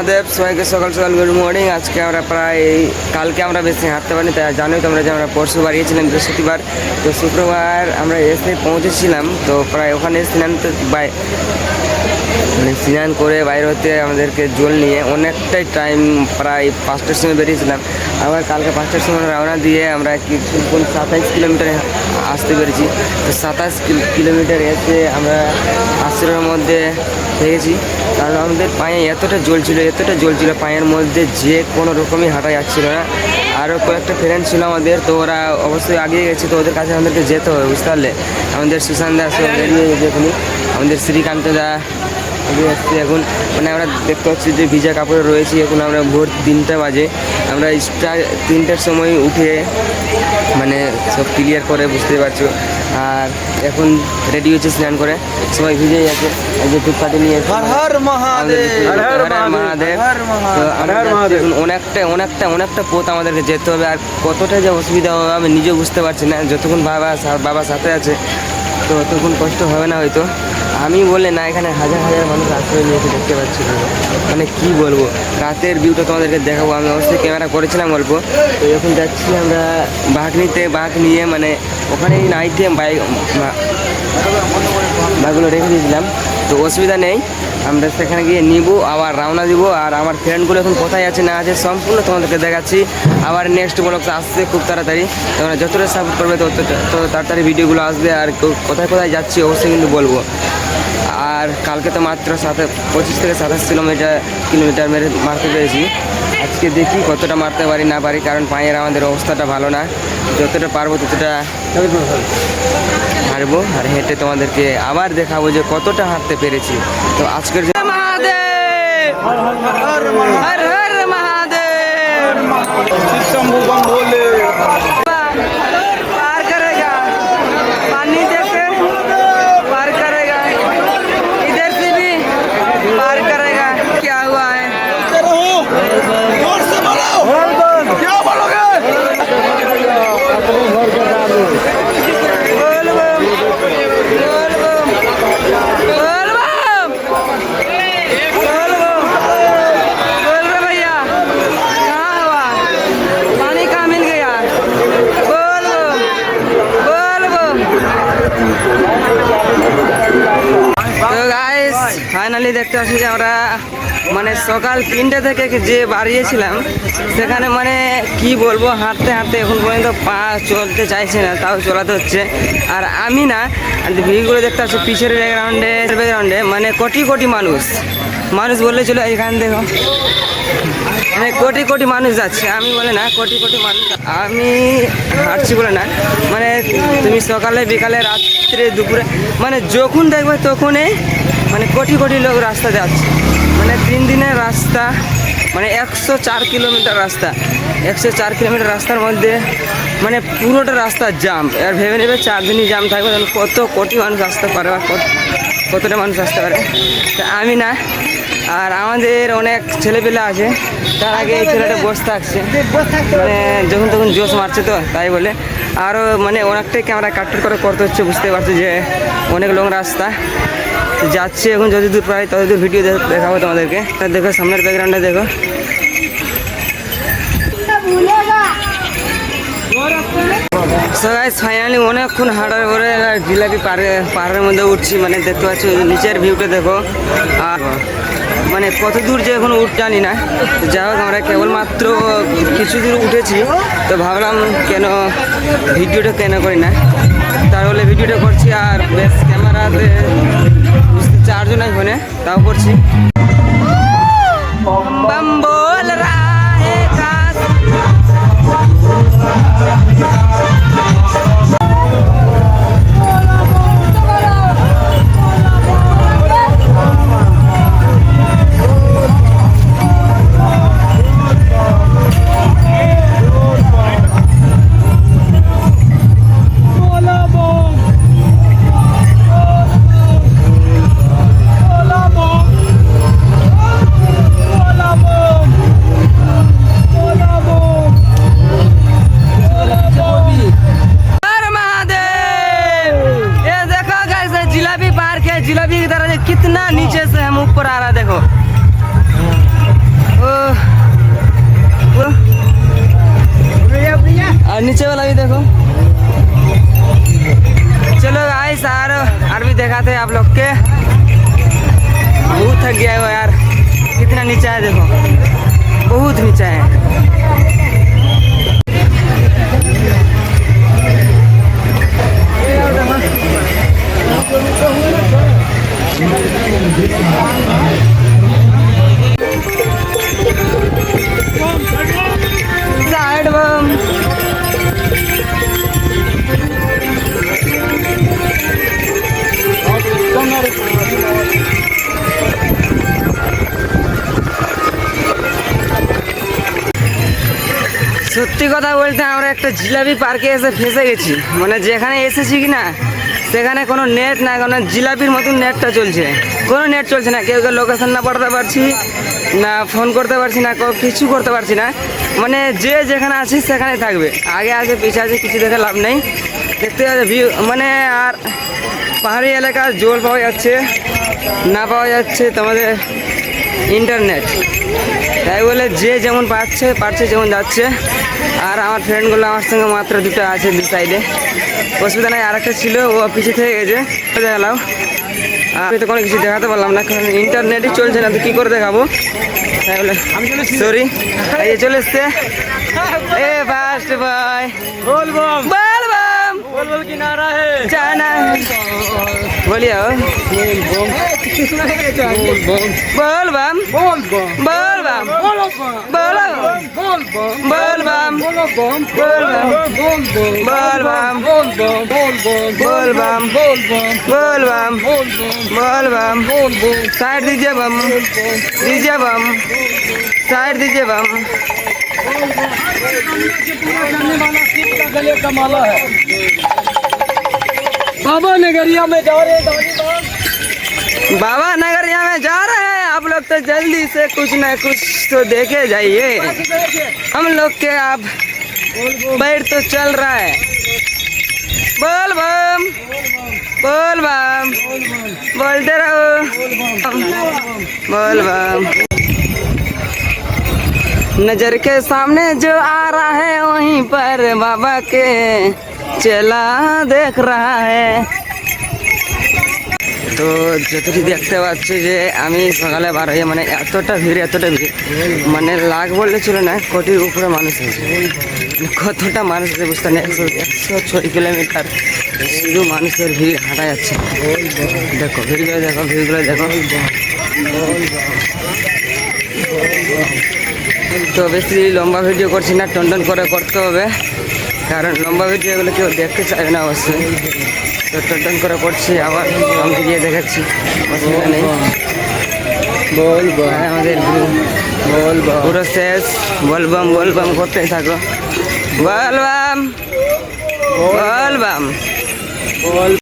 মহাদেব, সবাইকে সকাল সকাল গুড মর্নিং আজকে আমরা প্রায়, কালকে আমরা বেশি হাঁটতে পারিনি, তাই জানোই তোমরা যে আমরা পরশু বাড়িয়েছিলাম বৃহস্পতিবার। তো শুক্রবার আমরা এসে পৌঁছেছিলাম, তো প্রায় ওখানে স্নান তো বাই মানে স্নান করে বাইরে হতে আমাদেরকে জল নিয়ে অনেকটাই টাইম প্রায় পাঁচটার সময় বেরিয়েছিলাম। আবার কালকে পাঁচটার সময় রওনা দিয়ে আমরা কিছুক্ষণ সাতাইশ কিলোমিটার আসতে পেরেছি। তো সাতাশ কিলোমিটার এসে আমরা আশ্রমের মধ্যে থেকেছি। কারণ আমাদের পায়ে এতটা জল ছিল, এতটা জল ছিল পায়ের মধ্যে যে কোনো রকমই হাঁটা যাচ্ছিল না। আরও কয়েকটা ফ্রেন্ড ছিল আমাদের, তো ওরা অবশ্যই আগিয়ে গেছে, তো ওদের কাছে আমাদেরকে যেতে হবে, বুঝতে পারলে। আমাদের সুশান্ত দাস গেছে আমাদের শ্রীকান্ত দা আমি আসছি এখন। মানে আমরা দেখতে পাচ্ছি যে ভিজা কাপড়ে রয়েছি। এখন আমরা ভোর তিনটা বাজে। আমরা স্টার তিনটার সময় উঠে মানে সব ক্লিয়ার করে বুঝতে পারছ। আর এখন রেডি হচ্ছে স্নান করে। সবাই ভিজেই আছে এই যে ধূপকাঠি নিয়ে মহাদেব। অনেকটা অনেকটা অনেকটা পথ আমাদেরকে যেতে হবে। আর কতটা যে অসুবিধা হবে আমি নিজেও বুঝতে পারছি না। যতক্ষণ বাবা সা- বাবা সাথে আছে তো ততক্ষণ কষ্ট হবে না হয়তো। আমি বলে না, এখানে হাজার হাজার মানুষ আশ্রয় নিয়েছে, দেখতে পাচ্ছি। মানে কি বলব? রাতের ভিউটা তোমাদেরকে দেখাবো। আমি অবশ্যই ক্যামেরা করেছিলাম অল্প তো এখন যাচ্ছি আমরা বাঘ নিতে বাঘ নিয়ে মানে ওখানেই নাইটে বাইক বাঘগুলো রেখে দিয়েছিলাম। তো অসুবিধা নেই। আমরা সেখানে গিয়ে নিব, আবার রওনা দিব। আর আমার ফ্রেন্ডগুলো এখন কোথায় আছে, না আছে, সম্পূর্ণ তোমাদেরকে দেখাচ্ছি। আবার নেক্সট ব্লগ আসছে খুব তাড়াতাড়ি। তোমরা যতটা সাপোর্ট করবে, তত তাড়াতাড়ি ভিডিওগুলো আসবে। আর কোথায় কোথায় যাচ্ছি, অবশ্যই কিন্তু বলব। আর কালকে তো মাত্র সাথে পঁচিশ থেকে সাতাশ কিলোমিটার কিলোমিটার মেরে মারতে পেরেছি। আজকে দেখি কতটা মারতে পারি, না পারি, কারণ পায়ের আমাদের অবস্থাটা ভালো না। যতটা পারব ততটা হারবো আর হেঁটে তোমাদেরকে আবার দেখাবো যে কতটা হাঁটতে পেরেছি। তো আজকের যে মহাদেব। ফাইনালি দেখতে পাচ্ছি আমরা মানে সকাল তিনটে থেকে যে বাড়িয়েছিলাম, সেখানে মানে কি বলব, হাঁটতে হাঁটতে এখন পর্যন্ত পা চলতে চাইছে না, তাও চলাতে হচ্ছে। আর আমি না ভিড়গুলো দেখতে পাচ্ছি পিছের ব্যাকগ্রাউন্ডে ব্যাকগ্রাউন্ডে মানে কোটি কোটি মানুষ। মানুষ বললে চলো এখান দেখো। মানে কোটি কোটি মানুষ যাচ্ছে। আমি বলে, না, কোটি কোটি মানুষ আমি হাঁটছি বলে না মানে তুমি সকালে, বিকালে, রাত্রে, দুপুরে মানে যখন দেখবে তখনই মানে কোটি কোটি লোক রাস্তা যাচ্ছে। মানে তিন দিনের রাস্তা মানে একশো চার কিলোমিটার রাস্তা। একশো চার কিলোমিটার রাস্তার মধ্যে মানে পুরোটা রাস্তা জাম আর ভেবে নেবে চার দিনই জাম থাকবে, তাহলে কত কোটি মানুষ আসতে পারে বা কতটা মানুষ আসতে পারে? তা আমি না, আর আমাদের অনেক ছেলেপেলে আছে, তার আগে এই ছেলেটা বসে থাকছে। মানে যখন তখন জোশ মারছে তো, তাই বলে। আরও মানে অনেকটাই ক্যামেরা কাট্টর করে করতে হচ্ছে, বুঝতে পারছি যে অনেক লং রাস্তা। যাচ্ছে এখন যদি দূর প্রায় তত দূর ভিডিও দেখাবো তোমাদেরকে। দেখো, সামনের ব্যাকগ্রাউন্ডটা দেখো। সবাই ফাইনালি অনেকক্ষণ হাঁটার পরে জিলাপি পাহাড়ে পাহাড়ের মধ্যে উঠছি মানে দেখতে পাচ্ছি, নিচের ভিউটা দেখো। আর মানে কত দূর যে এখন উঠ জানি না। যা হোক, আমরা কেবলমাত্র কিছু দূর উঠেছি, তো ভাবলাম কেন ভিডিওটা কেন করি না। তার হলে ভিডিওটা করছি আর বেশ ক্যামেরাতে চারজন এখানে তাও করছি। नीचे वाला भी देखो। चलो आए सार और भी देखा थे आप लोग के। बहुत थक गया है यार। कितना नीचा है देखो। बहुत नीचा है। Thank সত্যি কথা বলতে আমরা একটা জিলাপি পার্কে এসে ফেসে গেছি। মানে যেখানে এসেছি কি না, সেখানে কোনো নেট না কোনো জিলাপির মতন নেটটা চলছে। কোনো নেট চলছে না, কেউ কেউ লোকেশন না পড়তে পারছি, না ফোন করতে পারছি না কিছু করতে পারছি না। মানে যে যেখানে আছি সেখানে থাকবে। আগে আছে পিছিয়ে আছে, কিছু দেখে লাভ নেই। দেখতে পাচ্ছে ভিউ মানে আর পাহাড়ি এলাকার জল পাওয়া যাচ্ছে, না পাওয়া যাচ্ছে তোমাদের ইন্টারনেট। তাই বলে যে যেমন পাচ্ছে পারছে যেমন যাচ্ছে। আর আমার ফ্রেন্ডগুলো আমার সঙ্গে মাত্র দুটো আছে দু সাইডে অসুবিধা নাই আরেকটা ছিল ও পিছিয়ে থেকে গেছে। দেখালাম আমি তো কোনো কিছু দেখাতে পারলাম না কারণ ইন্টারনেটই চলছে না তো কী করে দেখাবো? তাই বলে সরি এই চলে এসছে। এ ফার্স্ট বলব বলব বল বল কি নারা হে। জানা। बोलिए बोल बम बोल बम बोल बम बोलो बोल बम बोल बम बोलो बम बोल बम बोल बम बोल बम बोल बम बोल बम बोल बम बोल बम बोल बम बोल बम साइड दीजिए बम दीजिए बम साइड दीजिए बम पूरा करने वाला शिव का गले का माला है बाबा नगरिया में जा रहे हैं बाबा नगरिया में जा रहे हैं। आप लोग तो जल्दी से कुछ न कुछ तो देखे जाइए। हम लोग के आप पैर तो चल रहा है। बोल बम। बोल बम। बोलते रहो। बोल बम। नज़र के सामने जो आ रहा है, वहीं पर बाबा के চেলা দেখ রাহা তো যতটি দেখতে পাচ্ছি যে আমি সকালে বার হয়ে মানে এতটা ভিড় এতটা ভিড়। মানে লাখ বললে ছিল না, কোটির উপরে মানুষ আছে। কতটা মানুষ আছে বুঝতে না একশো একশো ছয় কিলোমিটার শুধু মানুষের ভিড় হাঁটা যাচ্ছে। দেখো, ভিড়গুলো দেখো ভিড়গুলো দেখো। তো বেশি লম্বা ভিডিও করছি না টন টন করে করতে হবে। কারণ লম্বা ভিডিওগুলো কেউ দেখতে চায় না অবশ্যই। তো টন করে করছি আবার আমাকে গিয়ে দেখাচ্ছি। অসুবিধা নেই। বলব। হ্যাঁ, আমাদের বল পুরো শেষ। বলবাম বলবাম করতে থাকো। বলবাম। বলবাম। বল